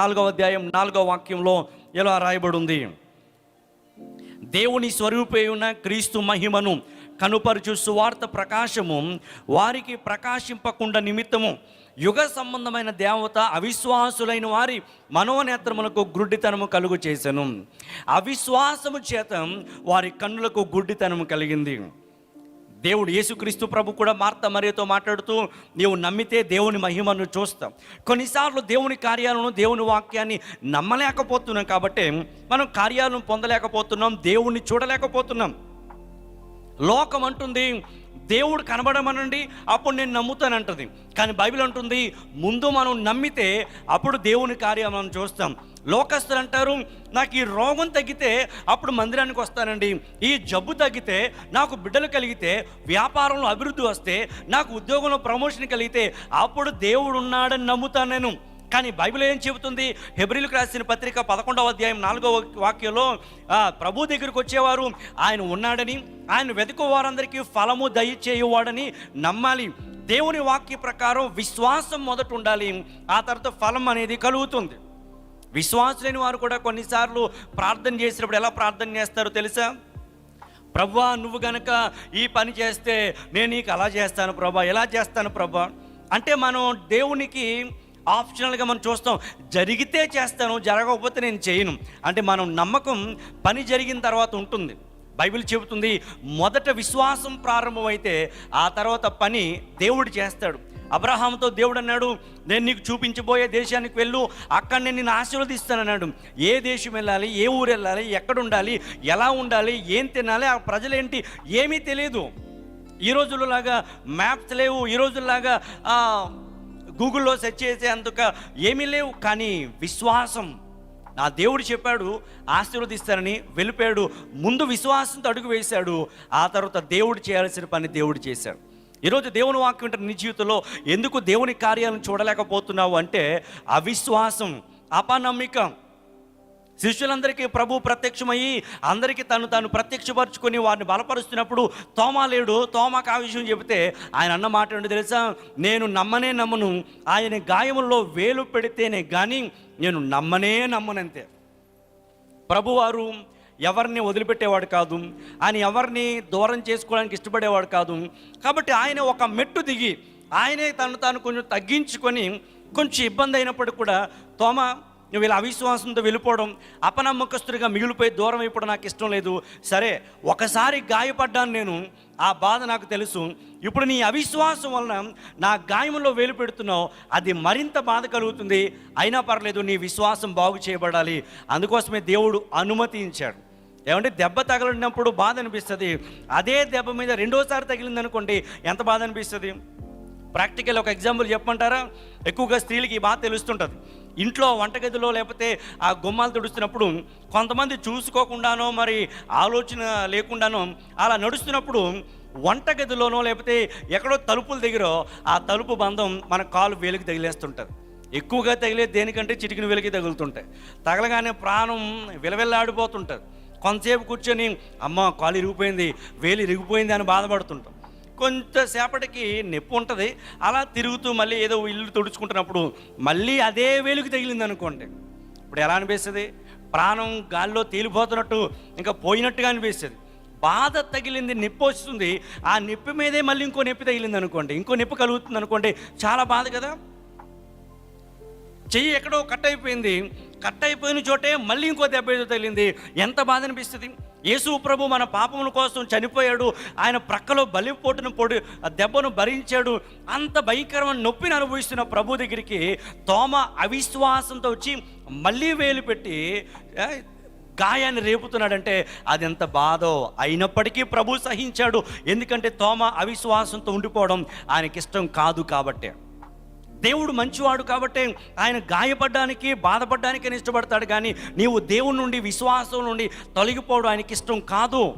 నాలుగవ అధ్యాయం నాలుగవ వాక్యంలో ఇలా రాయబడి ఉంది దేవుని స్వరూపేయున ఉన్న క్రీస్తు మహిమను కనుపరుచు సువార్త ప్రకాశము వారికి ప్రకాశింపకుండా నిమిత్తము. యుగ సంబంధమైన దేవత అవిశ్వాసులైన వారి మనోనేత్రములకు గుడ్డితనము కలుగు చేసెను. అవిశ్వాసము చేత వారి కన్నులకు గుడ్డితనము కలిగింది. దేవుడు యేసుక్రీస్తు ప్రభు కూడా మార్త మరియతో మాట్లాడుతూ నీవు నమ్మితే దేవుని మహిమను చూస్తాం. కొన్నిసార్లు దేవుని కార్యాలను దేవుని వాక్యాన్ని నమ్మలేకపోతున్నాం కాబట్టి మనం కార్యాలను పొందలేకపోతున్నాం దేవుణ్ణి చూడలేకపోతున్నాం. లోకం అంటుంది దేవుడు కనబడమనండి అప్పుడు నేను నమ్ముతానంటుంది కానీ బైబిల్ అంటుంది ముందు మనం నమ్మితే అప్పుడు దేవుని కార్యం మనం చూస్తాం. లోకస్తులు అంటారు నాకు ఈ రోగం తగ్గితే అప్పుడు మందిరానికి వస్తానండి. ఈ జబ్బు తగ్గితే నాకు బిడ్డలు కలిగితే వ్యాపారంలో అభివృద్ధి వస్తే నాకు ఉద్యోగంలో ప్రమోషన్ కలిగితే అప్పుడు దేవుడు ఉన్నాడని నమ్ముతాను నేను. కానీ బైబిల్ ఏం చెబుతుంది? హెబ్రిల్కి రాసిన పత్రిక పదకొండవ అధ్యాయం నాలుగవ వాక్యంలో ప్రభు దగ్గరికి వచ్చేవారు ఆయన ఉన్నాడని ఆయన వెతుకు వారందరికీ ఫలము దయచేయువాడని నమ్మాలి. దేవుని వాక్య ప్రకారం విశ్వాసం మొదట ఉండాలి. ఆ తర్వాత ఫలం అనేది కలుగుతుంది. విశ్వాసులైన వారు కూడా కొన్నిసార్లు ప్రార్థన చేసినప్పుడు ఎలా ప్రార్థన చేస్తారో తెలుసా? ప్రభా నువ్వు గనక ఈ పని చేస్తే నేను నీకు అలా చేస్తాను ప్రభా ఎలా చేస్తాను ప్రభా. అంటే మనం దేవునికి ఆప్షనల్గా మనం చూస్తాం. జరిగితే చేస్తాను జరగకపోతే నేను చేయను. అంటే మనం నమ్మకం పని జరిగిన తర్వాత ఉంటుంది. బైబిల్ చెబుతుంది మొదట విశ్వాసం ప్రారంభమైతే ఆ తర్వాత పని దేవుడు చేస్తాడు. అబ్రహాంతో దేవుడు అన్నాడు నేను నీకు చూపించబోయే దేశానికి వెళ్ళు అక్కడ నేను నిన్ను ఆశీర్వదిస్తానన్నాడు. ఏ దేశం వెళ్ళాలి ఏ ఊరు వెళ్ళాలి ఎక్కడ ఉండాలి ఎలా ఉండాలి ఏం తినాలి ఆ ప్రజలేంటి ఏమీ తెలియదు ఈ రోజులలాగా మ్యాప్స్ లేవు ఈ రోజుల్లాగా గూగుల్లో సెర్చ్ చేసే చేసేందుక ఏమీ లేవు. కానీ విశ్వాసం. నా దేవుడు చెప్పాడు ఆశీర్వదిస్తానని వెళ్ళిపోయాడు. ముందు విశ్వాసంతో అడుగు వేశాడు. ఆ తర్వాత దేవుడు చేయాల్సిన పని దేవుడు చేశాడు. ఈరోజు దేవుని వాక్యం అంటే నీ జీవితంలో ఎందుకు దేవుని కార్యాలను చూడలేకపోతున్నావు అంటే అవిశ్వాసం అపనమ్మిక. శిష్యులందరికీ ప్రభు ప్రత్యక్షమయ్యి అందరికీ తను తాను ప్రత్యక్షపరుచుకొని వారిని బలపరుస్తున్నప్పుడు తోమా లేడు తోమాకు ఆ విషయం చెబితే ఆయన అన్న మాట ఏంటో తెలుసా? నేను నమ్మనే నమ్మను ఆయన గాయముల్లో వేలు పెడితేనే కానీ నేను నమ్మనే నమ్మనంతే. ప్రభువారు ఎవరిని వదిలిపెట్టేవాడు కాదు ఆయన ఎవరిని దూరం చేసుకోవడానికి ఇష్టపడేవాడు కాదు. కాబట్టి ఆయన ఒక మెట్టు దిగి ఆయనే తను తాను కొంచెం తగ్గించుకొని కొంచెం ఇబ్బంది అయినప్పటికీ కూడా తోమ నువ్వు ఇలా అవిశ్వాసంతో వెళ్ళిపోవడం అపనమ్మకస్తుడిగా మిగిలిపోయి దూరం అయిపోవడం నాకు ఇష్టం లేదు. సరే ఒకసారి గాయపడ్డాను నేను. ఆ బాధ నాకు తెలుసు. ఇప్పుడు నీ అవిశ్వాసం వలన నా గాయంలో వేలు పెడుతున్నావు. అది మరింత బాధ కలుగుతుంది. అయినా పర్లేదు నీ విశ్వాసం బాగు చేయబడాలి. అందుకోసమే దేవుడు అనుమతించాడు. ఏమంటే దెబ్బ తగలినప్పుడు బాధ అనిపిస్తుంది. అదే దెబ్బ మీద రెండోసారి తగిలింది అనుకోండి ఎంత బాధ అనిపిస్తుంది? ప్రాక్టికల్ ఒక ఎగ్జాంపుల్ చెప్పమంటారా? ఎక్కువగా స్త్రీలకి ఈ బాధ తెలుస్తుంటుంది. ఇంట్లో వంటగదిలో లేకపోతే ఆ గుమ్మాలు తుడుస్తున్నప్పుడు కొంతమంది చూసుకోకుండానో మరి ఆలోచన లేకుండానో అలా నడుస్తున్నప్పుడు వంటగదిలోనో లేకపోతే ఎక్కడో తలుపుల దగ్గర ఆ తలుపు బంధం మన కాలు వేలికి తగిలేస్తుంటుంది. ఎక్కువగా తగిలే దేనికంటే చిటికిన వెలికి తగులుతుంటాయి. తగలగానే ప్రాణం విలవిల్లాడిపోతుంటుంది. కొంతసేపు కూర్చొని అమ్మ కాలు ఇరిగిపోయింది వేలు ఇరిగిపోయింది అని బాధపడుతుంటాం. కొంతసేపటికి నొప్పి ఉంటుంది. అలా తిరుగుతూ మళ్ళీ ఏదో ఇల్లు తుడుచుకుంటున్నప్పుడు మళ్ళీ అదే వేలుకి తగిలింది అనుకోండి. ఇప్పుడు ఎలా అనిపిస్తుంది? ప్రాణం గాల్లో తేలిపోతున్నట్టు ఇంకా పోయినట్టుగా అనిపిస్తుంది. బాధ తగిలింది నొప్పి వస్తుంది. ఆ నొప్పి మీదే మళ్ళీ ఇంకో నొప్పి తగిలింది అనుకోండి. ఇంకో నొప్పి కలుగుతుంది అనుకోండి. చాలా బాధ కదా. చెయ్యి ఎక్కడో కట్ అయిపోయింది. కట్ అయిపోయిన చోటే మళ్ళీ ఇంకో దెబ్బ ఏదో తగిలింది. ఎంత బాధ అనిపిస్తుంది? యేసు ప్రభు మన పాపముల కోసం చనిపోయాడు. ఆయన ప్రక్కలో బలిపోటును పొడి ఆ దెబ్బను భరించాడు. అంత భయంకరమైన నొప్పిని అనుభవిస్తున్న ప్రభు దగ్గరికి తోమ అవిశ్వాసంతో వచ్చి మళ్ళీ వేలు పెట్టి గాయాన్ని రేపుతున్నాడంటే అది ఎంత బాధో. అయినప్పటికీ ప్రభు సహించాడు. ఎందుకంటే తోమ అవిశ్వాసంతో ఉండిపోవడం ఆయనకిష్టం కాదు కాబట్టే. దేవుడు మంచివాడు కాబట్టి ఆయన గాయపడడానికి బాధపడడానికి అని ఇష్టపడతాడు కానీ నీవు దేవుడి నుండి విశ్వాసం నుండి తొలగిపోవడం ఆయనకి ఇష్టం కాదు.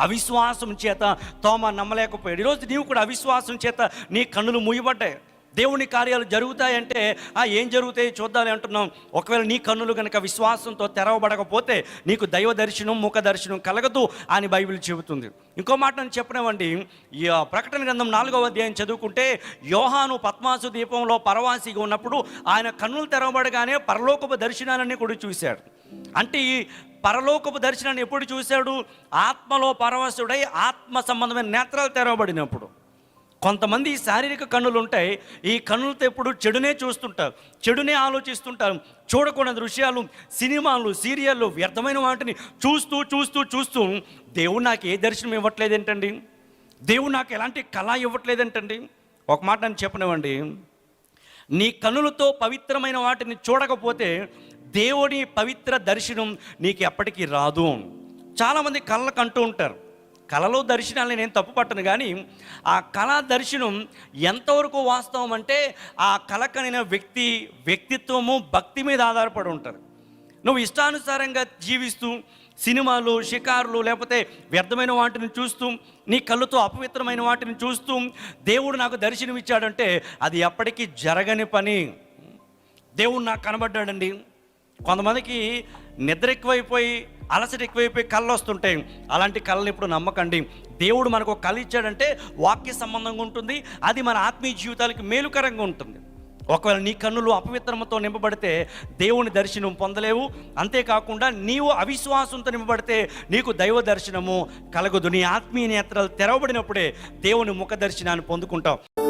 అవిశ్వాసం చేత తోమ నమ్మలేకపోయాడు. ఈరోజు నీవు కూడా అవిశ్వాసం చేత నీ కన్నులు మూయబడ్డాయి. దేవుని కార్యాలు జరుగుతాయంటే ఆ ఏం జరుగుతాయి చూద్దాలి అంటున్నాం. ఒకవేళ నీ కన్నులు కనుక విశ్వాసంతో తెరవబడకపోతే నీకు దైవ దర్శనం ముఖ దర్శనం కలగదు అని బైబిల్ చెబుతుంది. ఇంకో మాట నేను చెప్పనివ్వండి ఈ ప్రకటన గ్రంథం నాలుగవ అధ్యాయం చదువుకుంటే యోహాను పద్మాసు దీపంలో పరవాసిగా ఉన్నప్పుడు ఆయన కన్నులు తెరవబడగానే పరలోకపు దర్శనాలన్నీ కూడా చూశాడు. అంటే ఈ పరలోకపు దర్శనాన్ని ఎప్పుడు చూశాడు? ఆత్మలో పరవశుడై ఆత్మ సంబంధమైన నేత్రాలు తెరవబడినప్పుడు. కొంతమంది శారీరక కన్నులు ఉంటాయి. ఈ కన్నులతో ఎప్పుడు చెడునే చూస్తుంటారు. చెడునే ఆలోచిస్తుంటారు. చూడకూడని దృశ్యాలు సినిమాలు సీరియళ్ళు వ్యర్థమైన వాటిని చూస్తూ చూస్తూ చూస్తూ దేవుడు నాకు ఏ దర్శనం ఇవ్వట్లేదు ఏంటండి? దేవుడు నాకు ఎలాంటి కళ ఇవ్వట్లేదు ఏంటండి? ఒక మాట నేను చెప్పనివ్వండి. నీ కన్నులతో పవిత్రమైన వాటిని చూడకపోతే దేవుని పవిత్ర దర్శనం నీకు ఎప్పటికీ రాదు. చాలామంది కళ్ళకు అంటూ ఉంటారు. కళలో దర్శనాన్ని నేను తప్పు పట్టను కానీ ఆ కళా దర్శనం ఎంతవరకు వాస్తవం అంటే ఆ కళ కనిన వ్యక్తి వ్యక్తిత్వము భక్తి మీద ఆధారపడి ఉంటారు నువ్వు ఇష్టానుసారంగా జీవిస్తూ సినిమాలు షికారులు లేకపోతే వ్యర్థమైన వాటిని చూస్తూ నీ కళ్ళుతో అపవిత్రమైన వాటిని చూస్తూ దేవుడు నాకు దర్శనం ఇచ్చాడంటే అది ఎప్పటికీ జరగని పని. దేవుడు నాకు కనబడ్డాడండి. కొంతమందికి నిద్ర ఎక్కువైపోయి అలసట ఎక్కువైపోయి కళ్ళు వస్తుంటాయి అలాంటి కళ్ళని ఇప్పుడు నమ్మకండి. దేవుడు మనకు ఒక కళ ఇచ్చాడంటే వాక్య సంబంధంగా ఉంటుంది అది మన ఆత్మీయ జీవితాలకి మేలుకరంగా ఉంటుంది. ఒకవేళ నీ కన్నులు అపవిత్రమతో నింపబడితే దేవుని దర్శనం పొందలేవు. అంతేకాకుండా నీవు అవిశ్వాసంతో నింపబడితే నీకు దైవ దర్శనము కలగదు. నీ ఆత్మీయ నేత్రాలు తెరవబడినప్పుడే దేవుని ముఖ దర్శనాన్ని పొందుకుంటావు.